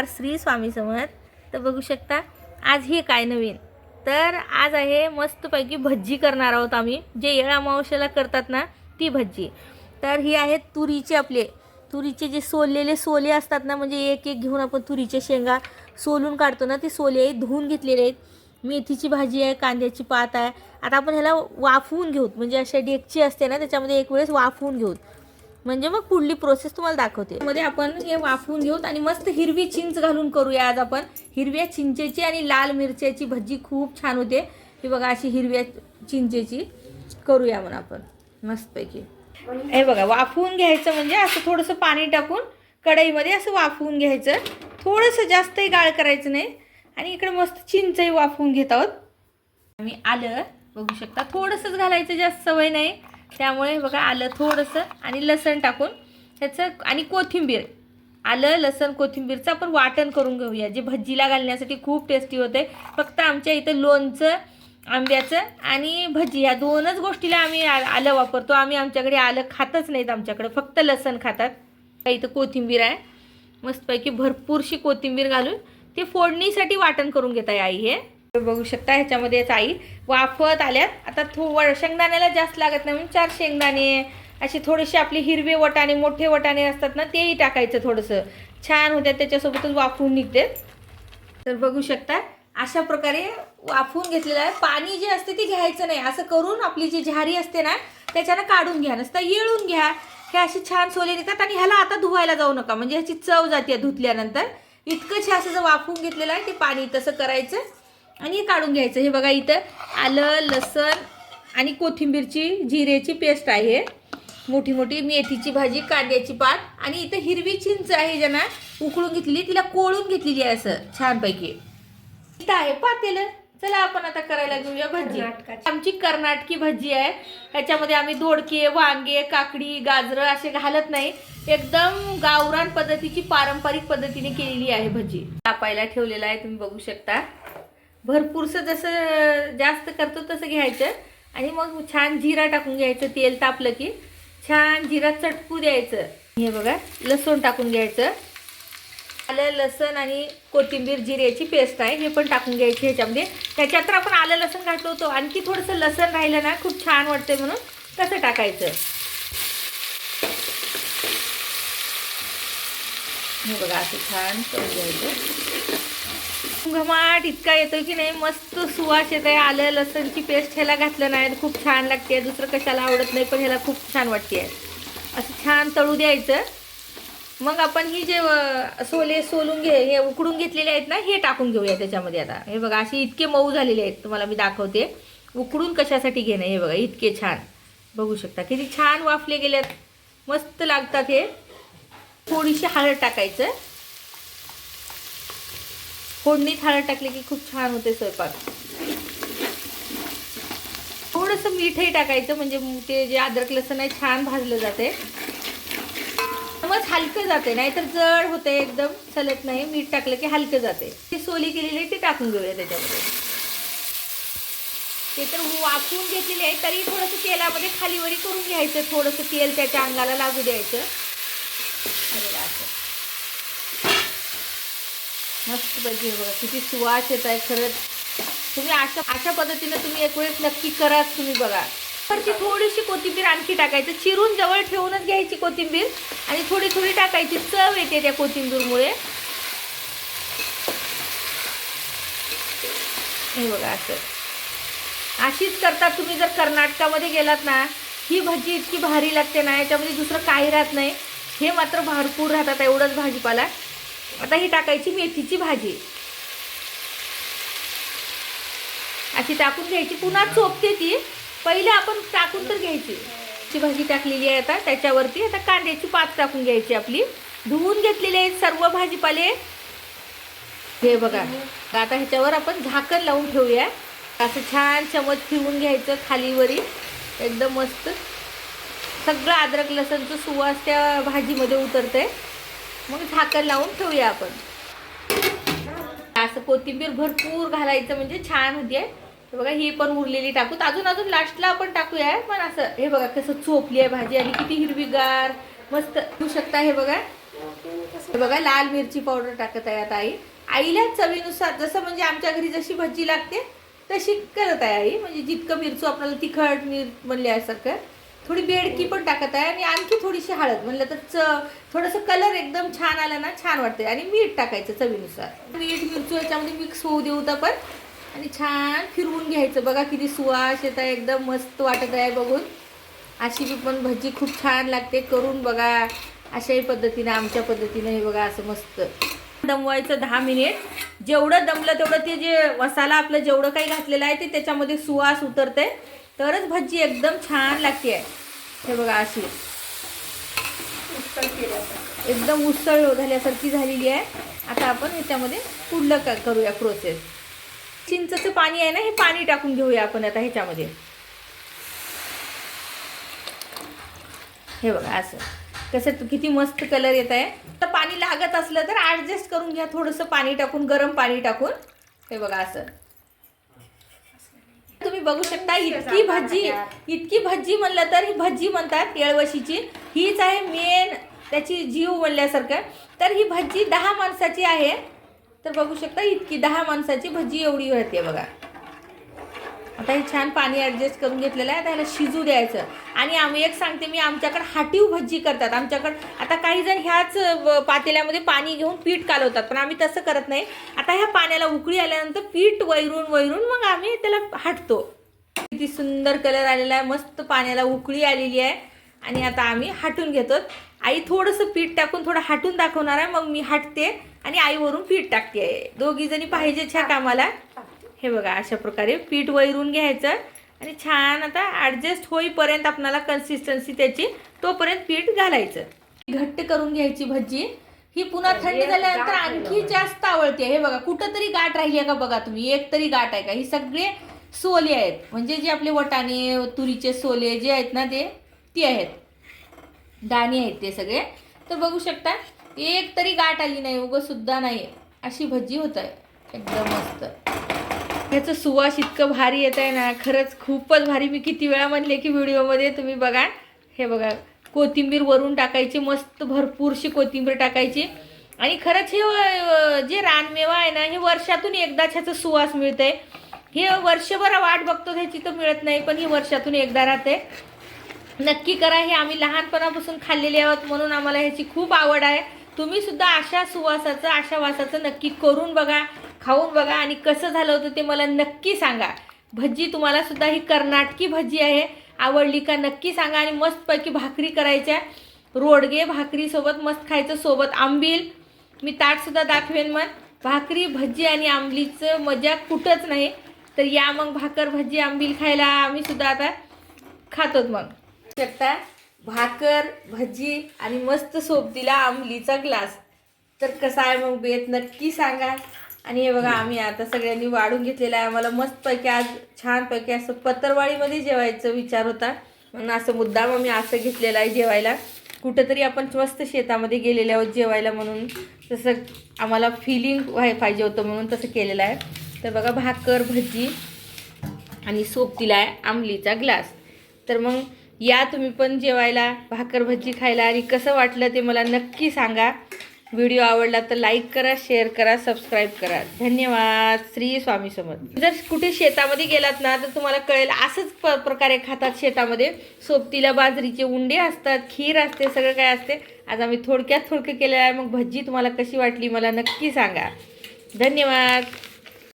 नमस्कार श्री स्वामी समर्थ. तर बघू शकता आज हे काय नवीन? तर आज आहे मस्तपैकी भज्जी करणार आहोत आम्ही. जे येळा अमावस्याला करतात ना ती भज्जी. तर ही आहेत तुरीचे आपले. तुरीचे जे सोललेले सोले असतात ना म्हणजे एक एक घेऊन आपण तुरीचे शेंगा सोलून काढतो ना ते सोले धुवून घेतलेले आहेत. मेथीची भाजी आहे कांद्याची पात आहे. आता आपण ह्याला वाफवून घेऊत म्हणजे अशा डेकची असते ना त्याच्यामध्ये एक वेळेस वाफवून घेऊत म्हणजे मग पुढली प्रोसेस तुम्हाला दाखवते. मध्ये आपण हे वाफवून घेऊत आणि मस्त हिरवी चिंच घालून करूया आज आपण. हिरव्या चिंचेची आणि लाल मिरच्याची भजी खूप छान होते. ही बघा अशी हिरव्या चिंचेची करूया म्हणून आपण. मस्तपैकी. हे बघा वाफवून घ्यायचं म्हणजे असं थोडंसं पाणी टाकून कढईमध्ये असं वाफवून घ्यायचं. थोडंसं जास्तही गाळ करायचं नाही. आणि इकडे मस्त चिंचही वाफवून घेत आहोत. आम्ही आलं बघू शकता. थोडंसंच घालायचं जास्त सवय नाही. त्यामुळे बघा आलं थोडंसं आणि लसण टाकून ह्याचं आणि कोथिंबीर. आलं लसण कोथिंबीरचं आपण वाटण करून घेऊया. जे भज्जीला घालण्यासाठी खूप टेस्टी होते. फक्त आमच्या इथं लोणचं आंब्याचं आणि भजी ह्या दोनच गोष्टीला आम्ही आ- आलं वापरतो. आम्ही आमच्याकडे आलं खातच नाहीत आमच्याकडे. फक्त लसण खातात. इथं कोथिंबीर आहे. मस्तपैकी भरपूरशी कोथिंबीर घालून ते फोडणीसाठी वाटण करून घेत आहे आई हे. बघू शकता ह्याच्यामध्ये आई. वाफत आल्यात. आता थो व- शेंगदाण्याला जास्त लागत नाही म्हणून चार शेंगदाणे असे थोडेसे आपले हिरवे वटाणे मोठे वटाणे असतात ना तेही टाकायचं थोडंसं. छान होत्या त्याच्यासोबतच वाफवून निघते तर बघू शकता अशा प्रकारे वाफवून घेतलेलं आहे. पाणी जे असते ते घ्यायचं नाही. असं करून आपली जी झारी असते ना त्याच्यानं काढून घ्या. नसतं येळून घ्या. हे असे छान सोले निघतात आणि ह्याला आता धुवायला जाऊ नका. म्हणजे ह्याची चव जाते धुतल्यानंतर. इतकं छान असं जर वाफवून घेतलेलं आहे ते पाणी. तसं करायचं. आणि हे काढून घ्यायचं. हे बघा इथं आलं लसण आणि कोथिंबीरची जिरेची पेस्ट आहे. मोठी मोठी मेथीची भाजी कांद्याची पात आणि इथं हिरवी चिंच आहे ज्यांना उकळून घेतलेली तिला कोळून घेतलेली आहे असं छानपैकी. इथं आहे पातेलं. चला आपण आता करायला घेऊया भजी. आमची कर्नाटकी भजी आहे. ह्याच्यामध्ये आम्ही दोडके वांगे काकडी गाजरं असे घालत नाही. एकदम गावरान पद्धतीची पारंपरिक पद्धतीने केलेली आहे भजी. तापायला ठेवलेला आहे तुम्ही बघू शकता. भरपूरसं जसं जास्त करतो तसं घ्यायचं. आणि मग छान जिरा टाकून घ्यायचं तेल तापलं की छान जिरा चटकू द्यायचं. हे बघा लसूण टाकून घ्यायचं. आलं लसण आणि कोथिंबीर जिऱ्याची पेस्ट आहे हे पण टाकून घ्यायची ह्याच्यामध्ये. त्याच्यात तर आपण आलं लसण घातलं होतो आणखी थोडंसं लसण राहिलं ना खूप छान वाटते म्हणून तसं टाकायचं. हे बघा असं छान करून घ्यायचं. घमाट इतका येतो की नाही मस्त सुवास येत आहे आलं लसणची पेस्ट ह्याला घातलं नाही तर खूप छान लागते दुसरं कशाला आवडत नाही पण ह्याला खूप छान वाटते असं छान तळू द्यायचं. मग आपण ही जे सोले सोलून घे हे उकडून घेतलेले आहेत ना हे टाकून घेऊया त्याच्यामध्ये आता. हे बघा असे इतके मऊ झालेले आहेत तुम्हाला मी दाखवते. उकडून कशासाठी घेणं हे बघा इतके छान. बघू शकता किती छान वाफले गेल्यात मस्त लागतात हे. थोडीशी हळद टाकायचं. फोडणीत हळद टाकली की खूप छान होते स्वयंपाक. थोडंसं मीठही टाकायचं म्हणजे ते जे अद्रक लसण आहे छान भाजलं जाते. मग हलकं जाते नाहीतर जड होते एकदम चलत नाही. मीठ टाकलं की हलकं जाते. ती सोली केलेली आहे ती टाकून घेऊया त्याच्यामध्ये. ते तर हो, वाफवून घेतलेली आहे तरी थोडंसं तेलामध्ये खालीवरी करून घ्यायचं. थोडंसं तेल त्याच्या अंगाला लागू द्यायचं. असं मस्त पाहिजे हे बघा किती सुवास येत आहे खरंच. तुम्ही अशा अशा पद्धतीने तुम्ही एक वेळेस नक्की कराच तुम्ही बघा. वरची थोडीशी कोथिंबीर आणखी टाकायचं. चिरून जवळ ठेवूनच घ्यायची कोथिंबीर. आणि थोडी थोडी टाकायची. चव येते त्या कोथिंबीरमुळे. हे बघा असं. अशीच करतात तुम्ही जर कर्नाटकामध्ये गेलात ना ही भाजी इतकी भारी लागते ना याच्यामध्ये दुसरं काही राहत नाही. हे मात्र भरपूर राहतात एवढंच भाजीपाला. आता ही टाकायची मेथीची भाजी. अशी टाकून घ्यायची. पुन्हा चोपते ती. पहिले आपण टाकून तर घ्यायची. ची भाजी टाकलेली आहे आता. त्याच्यावरती आता कांद्याची पात टाकून घ्यायची आपली. धुवून घेतलेले आहेत सर्व भाजीपाले. हे बघा. आता ह्याच्यावर आपण झाकण लावून ठेवूया. असं छान चमच फिरवून घ्यायचं खालीवरी. एकदम मस्त. सगळं अद्रक लसणचं सुवास त्या भाजीमध्ये उतरते मग झाकण लावून ठेवूया आपण. असं कोथिंबीर भरपूर घालायचं म्हणजे छान होते बघा ही पण उरलेली टाकू. अजून अजून लास्टला आपण टाकूया पण असं हे बघा कसं चोपली आहे भाजी आणि किती हिरवीगार मस्त. होऊ शकता हे बघा. हे बघा लाल मिरची पावडर टाकत आहे आता आई. आईला चवीनुसार जसं म्हणजे आमच्या घरी जशी भजी लागते तशी करत आहे आई. म्हणजे जितकं मिरचू आपल्याला तिखट मिर म्हणल्यासारखं थोडी बेडकी पण टाकत आहे आणि आणखी थोडीशी हळद. म्हणलं तर च थोडंसं कलर एकदम छान आला ना छान वाटते आणि मीठ टाकायचं चवीनुसार. मीठ मिरचू याच्यामध्ये मिक्स होऊ देऊ तर पण. आणि छान फिरवून घ्यायचं. बघा किती सुवास येत आहे एकदम मस्त वाटत आहे बघून. अशी बी पण भजी खूप छान लागते. करून बघा. अशाही पद्धतीनं आमच्या पद्धतीनं हे बघा असं मस्त. दमवायचं दहा मिनिट. जेवढं दमलं तेवढं ते जे मसाला आपलं जेवढं काही घातलेलं आहे ते त्याच्यामध्ये सुवास उतरते तरच भजी एकदम छान लागते. हे बघा अशी. एकदम उसळ झाल्यासारखी झालेली आहे. आता आपण ह्याच्यामध्ये पुढलं का करूया प्रोसेस चिंचचं पाणी आहे ना हे पाणी टाकून घेऊया आपण आता ह्याच्यामध्ये. हे बघा असं. कसं किती मस्त कलर येत आहे. तर पाणी लागत असलं तर ॲडजस्ट करून घ्या. थोडंसं पाणी टाकून गरम पाणी टाकून. हे बघा असं. तुम्ही बघू शकता इतकी भजी इतकी भजी म्हणलं तर ही भजी म्हणतात येळवशीची. हीच आहे मेन त्याची जीव म्हणल्यासारखं. तर ही भजी दहा माणसाची आहे. तर बघू शकता इतकी दहा माणसाची भजी एवढी होते बघा. आता हे छान पाणी ॲडजस्ट करून घेतलेलं आहे त्याला शिजू द्यायचं. आणि आम्ही एक सांगते मी आमच्याकडे हाटीव भजी करतात. आमच्याकडे आता काही जण ह्याच पातेल्यामध्ये पाणी घेऊन पीठ कालवतात पण आम्ही तसं करत नाही. आता ह्या पाण्याला उकळी आल्यानंतर पीठ वैरून वैरून मग आम्ही त्याला हाटतो. किती सुंदर कलर आलेला आहे मस्त पाण्याला उकळी आलेली आहे. आणि आता आम्ही हाटून घेतो. आई थोडंसं पीठ टाकून थोडं हाटून दाखवणार आहे मग मी हाटते आणि आईवरून पीठ टाकते. आहे दोघीजणी पाहिजे ह्या कामाला. हे बघा अशा प्रकारे पीठ वैरून घ्यायचं आणि छान आता ॲडजस्ट होईपर्यंत आपणाला कन्सिस्टन्सी त्याची तोपर्यंत पीठ घालायचं. घट्ट करून घ्यायची भजी. ही पुन्हा थंड झाल्यानंतर आणखी जास्त आवडते. हे बघा कुठं तरी गाठ राहिली आहे का बघा तुम्ही? एक तरी गाठ आहे का? ही सगळे सोले आहेत. म्हणजे जे आपले वटाणे तुरीचे सोले जे आहेत ना ते ती आहेत. दाणे आहेत ते सगळे. तर बघू शकता एक तरी गाठ आली नाही उगं सुद्धा नाही. अशी भजी होत आहे. एकदम मस्त. ह्याचं सुवास इतकं भारी येत आहे ना खरंच खूपच भारी. मी किती वेळा म्हणले की व्हिडिओमध्ये तुम्ही बघा हे बघा कोथिंबीर वरून टाकायची मस्त भरपूरशी कोथिंबीर टाकायची. आणि खरंच हे जे रानमेवा आहे ना हे वर्षातून एकदाच ह्याचं सुवास मिळतंय. हे वर्षभर वाट बघतो ह्याची तर मिळत नाही पण ही वर्षातून एकदा राहते नक्की करा हे आम्ही लहानपणापासून खाल्लेले आहोत म्हणून आम्हाला ह्याची खूप आवड आहे. तुम्ही सुद्धा अशा सुवासाचं अशा वासाचं नक्की करून बघा. खाऊन बघा आणि कसं झालं होतं ते मला नक्की सांगा. भजी तुम्हाला सुद्धा ही कर्नाटकी भजी आहे. आवडली का नक्की सांगा आणि मस्तपैकी भाकरी करायच्या. रोडगे भाकरीसोबत मस्त खायचं सोबत आंबील. मी ताटसुद्धा दाखवेन मग. भाकरी भजी आणि आंबलीचं मजा कुठंच नाही. तर या मग भाकर भजी आंबील खायला आम्ही सुद्धा आता खातोत मग. शकता भाकर भजी आणि मस्त सोबतीला आंबलीचा ग्लास. तर कसा आहे मग बेत नक्की सांगा. आणि हे बघा आम्ही आता सगळ्यांनी वाढून घेतलेलं आहे. आम्हाला मस्तपैकी आज छानपैकी असं पत्रवाडीमध्ये जेवायचं विचार होता. म्हणून असं मुद्दाम आम्ही असं घेतलेलं आहे जेवायला. कुठंतरी आपण मस्त शेतामध्ये गेलेले आहोत जेवायला म्हणून. तसं आम्हाला फिलिंग व्हाय पाहिजे होतं म्हणून तसं केलेलं आहे. तर बघा भाकर भजी आणि सोबतीला आहे आंबलीचा ग्लास. तर मग या तुम्ही पण जेवायला भाकर भजी खायला आणि कसं वाटलं ते मला नक्की सांगा. व्हिडिओ आवडला तर लाईक करा शेअर करा सबस्क्राईब करा. धन्यवाद. श्री स्वामी समर्थ. जर कुठे शेतामध्ये गेलात ना तर तुम्हाला कळेल असंच प प्रकारे खातात शेतामध्ये. सोबतीला बाजरीचे उंडे असतात खीर असते सगळं काय असते. आज आम्ही थोडक्यात थोडकं केलेलं आहे. मग भजी तुम्हाला कशी वाटली मला नक्की सांगा. धन्यवाद.